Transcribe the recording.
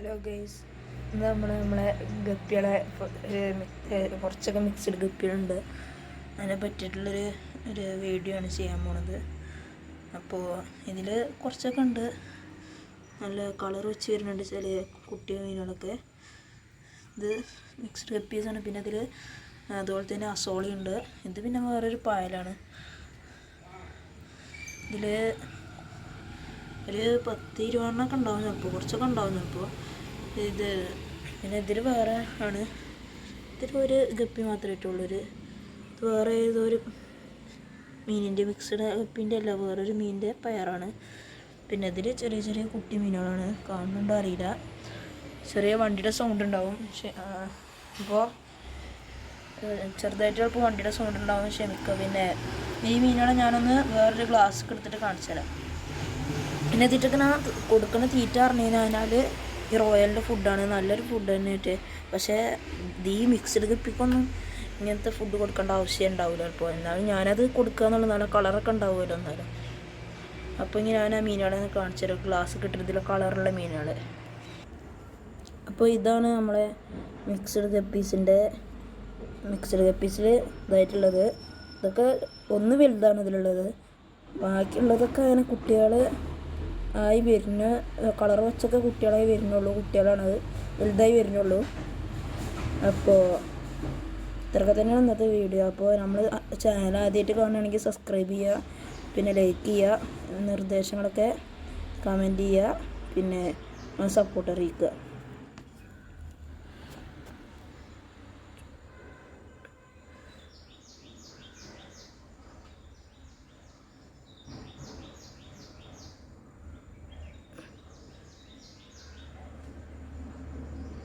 Hello guys ഇന്ന് നമ്മൾ നമ്മളെ ഗപ്പികളെ കുറച്ചൊക്കെ മിക്സ്ഡ് ഗപ്പികളുണ്ട്. അതിനെ പറ്റിയിട്ടുള്ളൊരു ഒരു വീഡിയോ ആണ് ചെയ്യാൻ പോണത്. അപ്പോൾ ഇതിൽ കുറച്ചൊക്കെ ഉണ്ട്. നല്ല കളർ വെച്ച് വരുന്നുണ്ട് ചില കുട്ടി മീനുകളൊക്കെ. ഇത് മിക്സ്ഡ് ഗപ്പീസാണ് പിന്നെ അതിൽ അതുപോലെ തന്നെ അസോളി ഉണ്ട്. ഇത് പിന്നെ വേറൊരു പായലാണ്. ഇതിൽ ഒരു പത്ത് ഇരുപതെണ്ണൊക്കെ ഉണ്ടാവും ചിലപ്പോൾ കുറച്ചൊക്കെ ഉണ്ടാവും ചിലപ്പോൾ ഇത് പിന്നെ ഇതിൽ വേറെ ആണ്. ഇതിൽ ഒരു ഗപ്പി മാത്രമേ ഇട്ടുള്ളൂ. ഒരു ഇത് വേറെ ഏതോ ഒരു മീനിന്റെ മിക്സ്ഡ് ഗപ്പിന്റെ അല്ല വേറൊരു മീനിന്റെ പയറാണ്. പിന്നെ ഇതിൽ ചെറിയ ചെറിയ കുട്ടി മീനുകളാണ്. കാണുന്നുണ്ടോ അറിയില്ല. ചെറിയ വണ്ടിയുടെ സൗണ്ട് ഉണ്ടാവും. അപ്പോൾ ചെറുതായിട്ട് ചിലപ്പോൾ വണ്ടിയുടെ സൗണ്ട് ഉണ്ടാവും ക്ഷമിക്കുക. പിന്നെ ഈ മീനുകളെ ഞാനൊന്ന് വേറൊരു ഗ്ലാസ് എടുത്തിട്ട് കാണിച്ചു തരാം പിന്നെ ഇതിട്ടൊക്കെ കൊടുക്കുന്ന തീറ്റ പറഞ്ഞു കഴിഞ്ഞാൽ ഈ റോയലിന്റെ ഫുഡാണ്. നല്ലൊരു ഫുഡ് തന്നെയായിട്ട് പക്ഷേ ദീ മിക്സ്ഡ് ഗപ്പിക്കൊന്നും ഇങ്ങനത്തെ ഫുഡ് കൊടുക്കേണ്ട ആവശ്യം ഉണ്ടാവില്ല ചിലപ്പോൾ എന്നാലും ഞാനത് കൊടുക്കുക എന്നുള്ള നല്ല കളറൊക്കെ ഉണ്ടാവുമല്ലോ എന്നാലും. അപ്പോൾ ഇങ്ങനെ ഞാൻ ആ മീനുകളെ കാണിച്ചു തരാം. ഗ്ലാസ് കിട്ടുന്നതിലെ കളറുള്ള മീനുകൾ അപ്പോൾ ഇതാണ് നമ്മളെ മിക്സ്ഡ് ഗപ്പീസിന്റെ മിക്സ്ഡ് ഗപ്പീസിൽ ഇതായിട്ടുള്ളത്. ഇതൊക്കെ ഒന്ന് വലുതാണ് ഇതിലുള്ളത്. ബാക്കിയുള്ളതൊക്കെ അങ്ങനെ കുട്ടികൾ ആയി വരുന്ന കളർ വെച്ചൊക്കെ കുട്ടികളായി വരുന്നുള്ളൂ. കുട്ടികളാണത് വലുതായി വരുന്നുള്ളൂ. അപ്പോൾ ഇത്രയൊക്കെ തന്നെയാണ് ഇന്നത്തെ വീഡിയോ അപ്പോൾ നമ്മൾ ചാനൽ ആദ്യമായിട്ട് കാണുകയാണെങ്കിൽ സബ്സ്ക്രൈബ് ചെയ്യുക പിന്നെ ലൈക്ക് ചെയ്യുക നിർദ്ദേശങ്ങളൊക്കെ കമന്റ് ചെയ്യുക പിന്നെ സപ്പോർട്ട് അറിയിക്കുക.